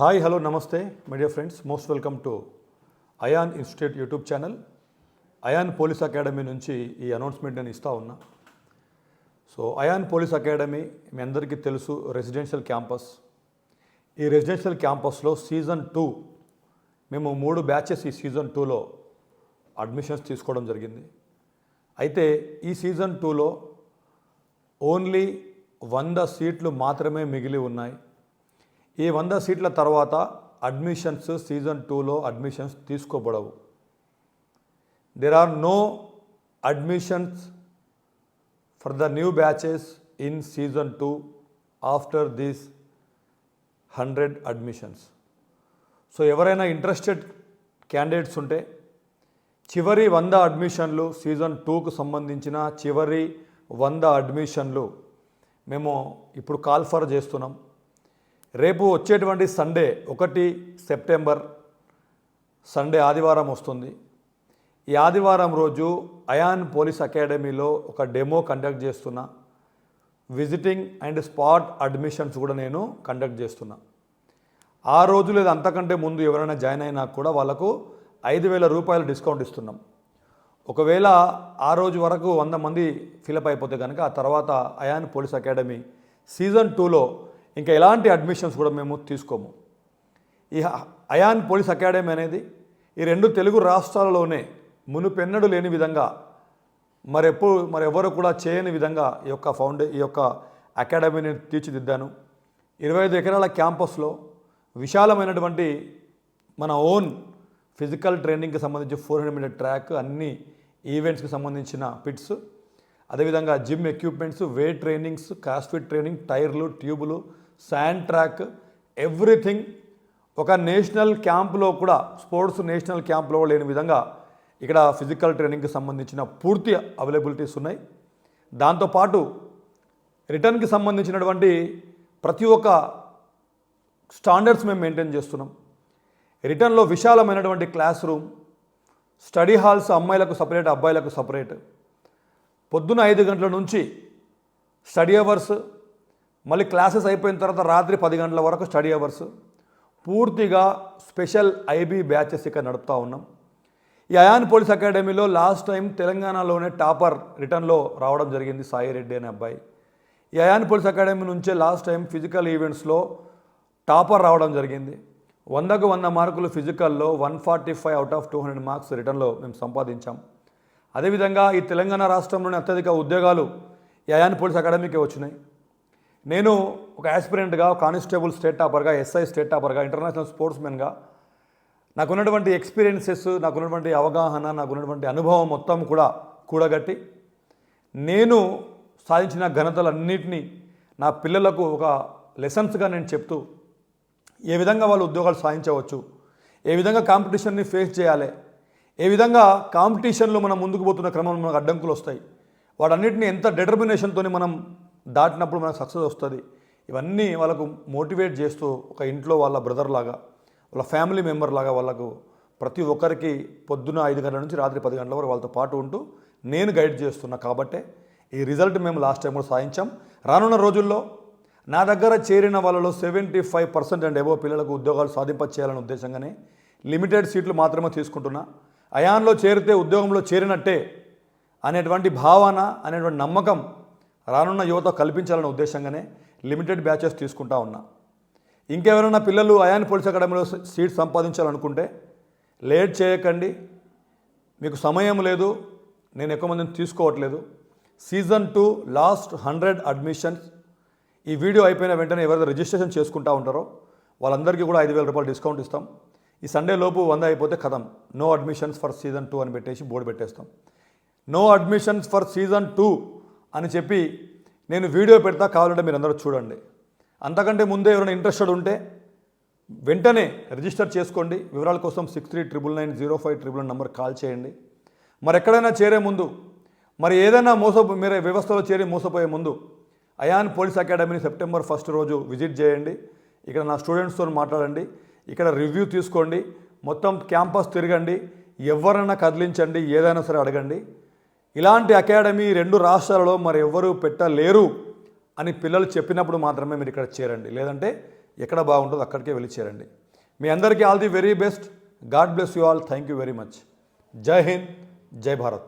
Hi hello నమస్తే media friends most welcome to Ayan institute YouTube channel Ayan police academy నుంచి ఈ announcement నేను ఇస్తా ఉన్నా. సో అయాన్ పోలీస్ అకాడమీ మీ అందరికీ తెలుసు రెసిడెన్షియల్ క్యాంపస్ ఈ రెసిడెన్షియల్ క్యాంపస్లో సీజన్ టూ మేము మూడు బ్యాచెస్ ఈ సీజన్ టూలో అడ్మిషన్స్ తీసుకోవడం జరిగింది. అయితే ఈ సీజన్ టూలో ఓన్లీ వంద సీట్లు మాత్రమే మిగిలి ఉన్నాయి. ఈ వంద సీట్ల తర్వాత అడ్మిషన్స్ సీజన్ టూలో admissions తీసుకోబడవు. There are no admissions for the new batches in season two after these hundred admissions so ఎవరైనా ఇంట్రెస్టెడ్ క్యాండిడేట్స్ ఉంటే చివరి వంద అడ్మిషన్లు సీజన్ టూకు సంబంధించిన చివరి వంద అడ్మిషన్లు మేము ఇప్పుడు కాల్ఫర్ చేస్తున్నాం. రేపు వచ్చేటువంటి సండే ఒకటి సెప్టెంబర్ సండే ఆదివారం వస్తుంది. ఈ ఆదివారం రోజు అయాన్ పోలీస్ అకాడమీలో ఒక డెమో కండక్ట్ చేస్తున్నా. విజిటింగ్ అండ్ స్పాట్ అడ్మిషన్స్ కూడా నేను కండక్ట్ చేస్తున్నా. ఆ రోజు లేదా అంతకంటే ముందు ఎవరైనా జాయిన్ అయినా కూడా వాళ్ళకు ఐదు వేల రూపాయలు డిస్కౌంట్ ఇస్తున్నాం. ఒకవేళ ఆ రోజు వరకు వంద మంది ఫిలప్ అయిపోతే కనుక ఆ తర్వాత అయాన్ పోలీస్ అకాడమీ సీజన్ టూలో ఇంకా ఎలాంటి అడ్మిషన్స్ కూడా మేము తీసుకోము. ఈ హ- అయాన్ పోలీస్ అకాడమీ అనేది ఈ రెండు తెలుగు రాష్ట్రాలలోనే మునుపెన్నడు లేని విధంగా మరెప్పుడు మరెవరు కూడా చేయని విధంగా ఈ యొక్క ఫౌండే ఈ యొక్క అకాడమీని తీర్చిదిద్దాను. ఇరవై ఐదు ఎకరాల క్యాంపస్లో విశాలమైనటువంటి మన ఓన్ ఫిజికల్ ట్రైనింగ్కి సంబంధించి ఫోర్ హండ్రెడ్ మీటర్ ట్రాక్ అన్ని ఈవెంట్స్కి సంబంధించిన పిట్స్ అదేవిధంగా gym equipments weight trainings crossfit training టైర్లు ట్యూబులు శాండ్ ట్రాక్ ఎవ్రీథింగ్ ఒక నేషనల్ క్యాంపులో కూడా స్పోర్ట్స్ నేషనల్ క్యాంపులో లేని విధంగా ఇక్కడ ఫిజికల్ ట్రైనింగ్కి సంబంధించిన పూర్తి అవైలబిలిటీస్ ఉన్నాయి. దాంతోపాటు రిటర్న్కి సంబంధించినటువంటి ప్రతి ఒక్క స్టాండర్డ్స్ మేము మెయింటైన్ చేస్తున్నాం. రిటర్న్లో విశాలమైనటువంటి క్లాస్ రూమ్ స్టడీ హాల్స్ అమ్మాయిలకు సపరేట్ అబ్బాయిలకు సపరేట్. పొద్దున ఐదు గంటల నుంచి స్టడీ అవర్స్ మళ్ళీ క్లాసెస్ అయిపోయిన తర్వాత రాత్రి పది గంటల వరకు స్టడీ అవర్స్. పూర్తిగా స్పెషల్ ఐబీ బ్యాచెస్ ఇక్కడ నడుపుతూ ఉన్నాం. ఈ అయాన్ పోలీస్ అకాడమీలో లాస్ట్ టైం తెలంగాణలోనే టాపర్ రిటర్న్లో రావడం జరిగింది సాయి రెడ్డి అనే అబ్బాయి. ఈ అయాన్ పోలీస్ అకాడమీ నుంచే లాస్ట్ టైం ఫిజికల్ ఈవెంట్స్లో టాపర్ రావడం జరిగింది. వందకు వంద మార్కులు ఫిజికల్లో one forty five out of two hundred marks రిటర్న్లో మేము సంపాదించాం. అదేవిధంగా ఈ తెలంగాణ రాష్ట్రంలోని అత్యధిక ఉద్యోగాలు ఈ అయాన్ పోలీస్ అకాడమీకి వచ్చినాయి. నేను ఒక యాస్పిరెంట్గా కానిస్టేబుల్ స్టేట్ టాపర్గా ఎస్ఐ స్టేట్ టాపర్గా ఇంటర్నేషనల్ స్పోర్ట్స్మెన్గా నాకున్నటువంటి ఎక్స్పీరియన్సెస్ నాకున్నటువంటి అవగాహన నాకున్నటువంటి అనుభవం మొత్తం కూడా కూడగట్టి నేను సాధించిన ఘనతలన్నింటినీ నా పిల్లలకు ఒక లెసన్స్గా నేను చెప్తూ ఏ విధంగా వాళ్ళు ఉద్యోగాలు సాధించవచ్చు ఏ విధంగా కాంపిటీషన్ని ఫేస్ చేయాలి ఏ విధంగా కాంపిటీషన్లో మనం ముందుకు పోతున్న క్రమంలో మనకు అడ్డంకులు వస్తాయి వాటన్నిటిని ఎంత డిటర్మినేషన్తో మనం దాటినప్పుడు మనకు సక్సెస్ వస్తుంది. ఇవన్నీ వాళ్ళకు మోటివేట్ చేస్తూ ఒక ఇంట్లో వాళ్ళ బ్రదర్ లాగా వాళ్ళ ఫ్యామిలీ మెంబర్ లాగా వాళ్ళకు ప్రతి ఒక్కరికి పొద్దున ఐదు గంటల నుంచి రాత్రి పది గంటల వరకు వాళ్ళతో పాటు ఉంటూ నేను గైడ్ చేస్తున్నా కాబట్టే ఈ రిజల్ట్ మేము లాస్ట్ టైం కూడా సాధించాం. రానున్న రోజుల్లో నా దగ్గర చేరిన వాళ్ళలో seventy five percent and above పిల్లలకు ఉద్యోగాలు సాధింప చేయాలనే ఉద్దేశంగానే లిమిటెడ్ సీట్లు మాత్రమే తీసుకుంటున్నా. అయాన్లో చేరితే ఉద్యోగంలో చేరినట్టే అనేటువంటి భావన అనేటువంటి నమ్మకం రానున్న యువత కల్పించాలనే ఉద్దేశంగానే లిమిటెడ్ బ్యాచెస్ తీసుకుంటా ఉన్నా. ఇంకెవరైనా పిల్లలు అయాన్ పోలీస్ అకాడమీలో సీట్ సంపాదించాలనుకుంటే లేట్ చేయకండి. మీకు సమయం లేదు. నేను ఎక్కువ మందిని తీసుకోవట్లేదు. Season two last hundred admissions. ఈ వీడియో అయిపోయిన వెంటనే ఎవరైతే రిజిస్ట్రేషన్ చేసుకుంటా ఉంటారో వాళ్ళందరికీ కూడా ఐదు వేల రూపాయలు డిస్కౌంట్ ఇస్తాం. ఈ సండే లోపు వంద అయిపోతే కథం. No admissions for season two అని పెట్టేసి బోర్డు పెట్టేస్తాం. No admissions for season two. అని చెప్పి నేను వీడియో పెడతా కావాలంటే మీరు అందరూ చూడండి. అంతకంటే ముందే ఎవరైనా ఇంట్రెస్టెడ్ ఉంటే వెంటనే రిజిస్టర్ చేసుకోండి. వివరాల కోసం six three triple nine zero five triple nine number call చేయండి. మరి ఎక్కడైనా చేరే ముందు మరి ఏదైనా మోస మీరు వ్యవస్థలో చేరి మోసపోయే ముందు అయాన్ పోలీస్ అకాడమీని సెప్టెంబర్ ఫస్ట్ రోజు విజిట్ చేయండి. ఇక్కడ నా స్టూడెంట్స్తో మాట్లాడండి. ఇక్కడ రివ్యూ తీసుకోండి. మొత్తం క్యాంపస్ తిరగండి. ఎవరైనా కదిలించండి. ఏదైనా సరే అడగండి. ఇలాంటి అకాడమీ రెండు రాష్ట్రాలలో మరి ఎవ్వరూ పెట్టలేరు అని పిల్లలు చెప్పినప్పుడు మాత్రమే మీరు ఇక్కడ చేరండి. లేదంటే ఎక్కడ బాగుంటుందో అక్కడికే వెళ్ళి చేరండి. మీ అందరికీ all the very best. God bless you all. Thank you very much. జై హింద్. జై భారత్.